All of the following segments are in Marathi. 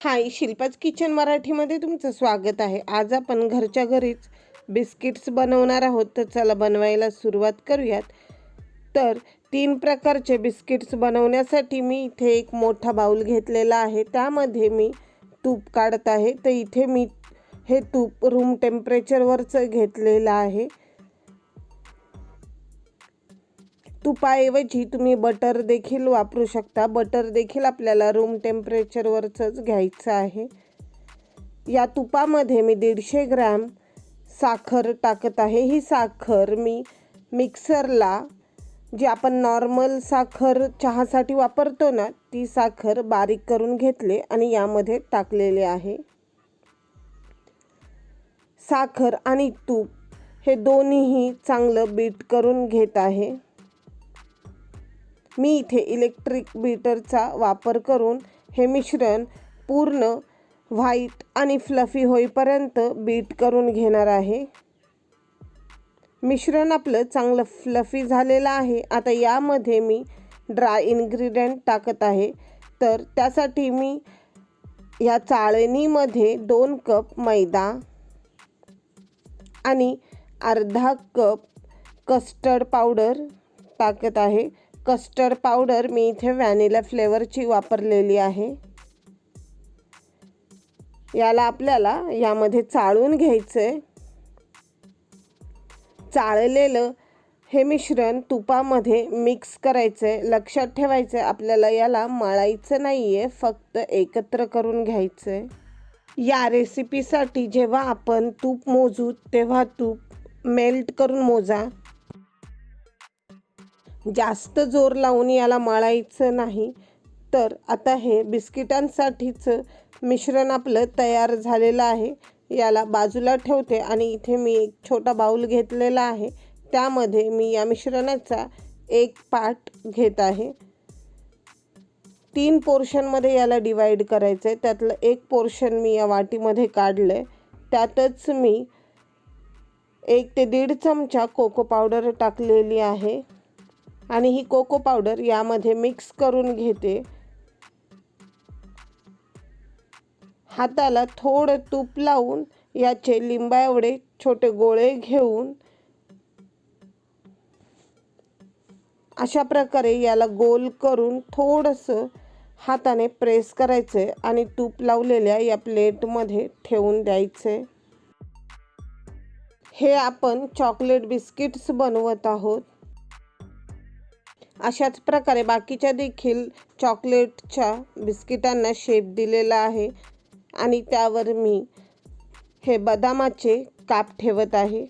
हाय शिल्पाच किचन मराठीमध्ये तुमचं स्वागत आहे. आज आपण घरच्या घरीच बिस्किट्स बनवणार आहोत. तर चला बनवायला सुरुवात करूयात. तर तीन प्रकारचे बिस्किट्स बनवण्यासाठी मी इथे एक मोठा बाऊल घेतलेला आहे. त्यामध्ये मी तूप काढत आहे. तर इथे मी हे तूप रूम टेम्परेचरवरचं घेतलेलं आहे. तुपाऐवजी तुम्ही बटर देखील वापरू शकता. बटर देखील आपल्याला रूम टेम्परेचरवरचंच घ्यायचं आहे. या तुपामध्ये मी दीडशे ग्रॅम साखर टाकत आहे. ही साखर मी मिक्सरला जी आपण नॉर्मल साखर चहासाठी वापरतो ना ती साखर बारीक करून घेतले आणि यामध्ये टाकलेले आहे. साखर आणि तूप हे दोन्हीही चांगलं बीट करून घेत आहे. मी इथे इलेक्ट्रिक बीटरचा वापर करून हे मिश्रण पूर्ण व्हाईट आणि फ्लफी होईपर्यंत बीट करून घेणार आहे. मिश्रण आपलं चांगलं फ्लफी झालेलं आहे. आता यामध्ये मी ड्राय इन्ग्रेडियंट टाकत आहे. तर त्यासाठी मी या चाळणीमध्ये दोन कप मैदा आणि अर्धा कप कस्टर्ड पावडर टाकत आहे. कस्टर्ड पावडर मी इथे व्हॅनिला फ्लेवरची वापरलेली आहे. याला आपल्याला यामध्ये चाळून घ्यायचं. आहे चाळलेलं हे मिश्रण तुपामध्ये मिक्स करायचं आहे लक्षात ठेवायचं. आहे आपल्याला याला मळायचं नाही आहे फक्त एकत्र करून घ्यायचं. आहे या रेसिपीसाठी जेव्हा आपण तूप मोजू तेव्हा तूप मेल्ट करून मोजा. जास्त जोर लावून याला मळायचं नाही. तर आता हे बिस्किटांसाठीचं मिश्रण आपलं तयार झालेलं आहे. याला बाजूला ठेवते आणि इथे मी एक छोटा बाऊल घेतलेला आहे. त्यामध्ये मी या मिश्रणाचा एक पाट घेत आहे. तीन पोर्शनमध्ये याला डिवाईड करायचं आहे त्यातलं एक पोर्शन मी या वाटीमध्ये काढलं आहे त्यातच मी एक ते दीड चमचा कोको पावडर टाकलेली आहे. आणि ही कोको पावडर यामध्ये मिक्स करून घेते. हाताला थोडं तूप लावून याचे लिंबा एवढे छोटे गोळे घेऊन अशा प्रकारे याला गोल करून थोडंसं हाताने प्रेस करायचं आणि तूप लावलेल्या या प्लेटमध्ये ठेवून द्यायचे हे आपण चॉकलेट बिस्किट्स बनवत आहोत. अशाच प्रकारे बाकीच्या देखील चॉकलेटच्या बिस्किटांना शेप दिलेला आहे. आणि त्यावर मी हे बदामाचे काप ठेवत आहे.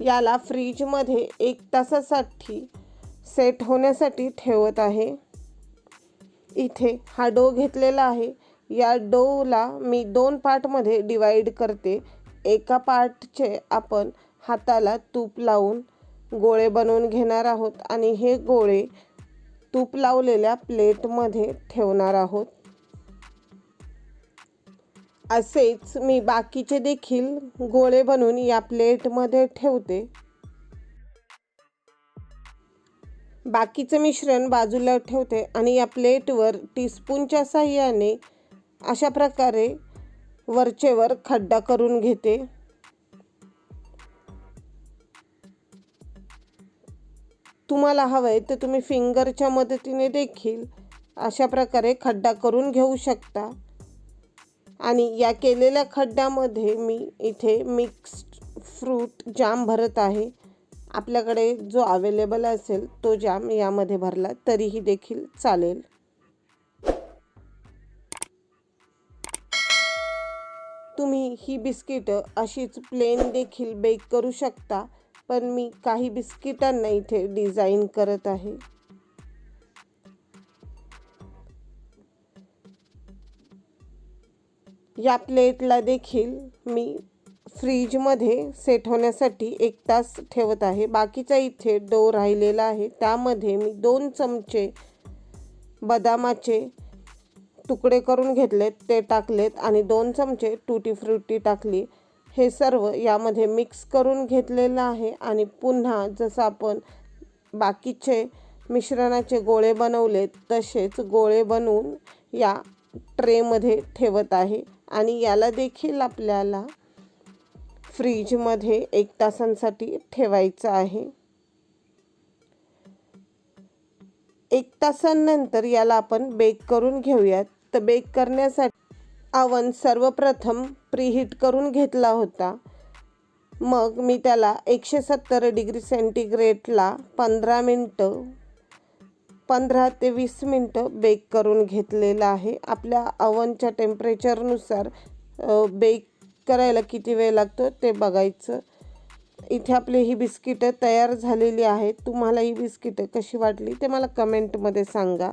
याला फ्रीजमध्ये एक तासासाठी सेट होण्यासाठी ठेवत आहे. इथे हा डो घेतलेला आहे. या डोला मी दोन पार्टमध्ये डिवाईड करते. एका पार्टचे आपण हाताला तूप लावून गोळे बनवून घेणार आहोत आणि हे गोळे तूप लावलेल्या प्लेटमध्ये ठेवणार आहोत. असेच मी बाकीचे देखील गोळे बनवून या प्लेटमध्ये ठेवते. बाकीचं मिश्रण बाजूला ठेवते आणि या प्लेटवर टीस्पूनच्या साह्याने अशा प्रकारे वरचेवर खड्डा करून घेते. तुम्हाला हवं आहे तर तुम्ही फिंगरच्या मदतीने देखील अशा प्रकारे खड्डा करून घेऊ शकता. आणि या केलेल्या खड्ड्यामध्ये मी इथे मिक्स्ड फ्रूट जाम भरत आहे. आपल्याकडे जो अवेलेबल असेल तो जाम यामध्ये भरला तरीही देखील चालेल. तुम्ही ही बिस्किटं अशीच प्लेन देखील बेक करू शकता. पण मी काही बिस्किटांना इथे डिझाईन करत आहे. या प्लेटला देखील मी फ्रीजमध्ये सेट होण्यासाठी एक तास ठेवत आहे. बाकीचा इथे डो राहिलेला आहे. त्यामध्ये मी दोन चमचे बदामाचे तुकडे करून घेतलेत ते टाकलेत आणि दोन चमचे टुटी फ्रुटी टाकली. हे सर्व यामध्ये मिक्स करून घेतलेलं आहे आणि पुन्हा जसं आपण बाकीचे मिश्रणाचे गोळे बनवले तसेच गोळे बनवून या ट्रेमध्ये ठेवत आहे. आणि याला देखील आपल्याला फ्रीजमध्ये एक तासांसाठी ठेवायचं आहे. एक तासांनंतर याला आपण बेक करून घेऊयात. तर बेक करण्यासाठी अवन सर्वप्रथम प्रीहीट करून घेतला होता. मग मी त्याला एकशे सत्तर डिग्री सेंटीग्रेडला पंधरा मिनटं पंधरा ते वीस मिनटं बेक करून घेतलेलं आहे. आपल्या अवनच्या टेम्परेचरनुसार बेक करायला किती वेळ लागतो ते बघायचं. इथे आपली ही बिस्किटं तयार झालेली आहेत. तुम्हाला ही बिस्किटं कशी वाटली ते मला कमेंटमध्ये सांगा.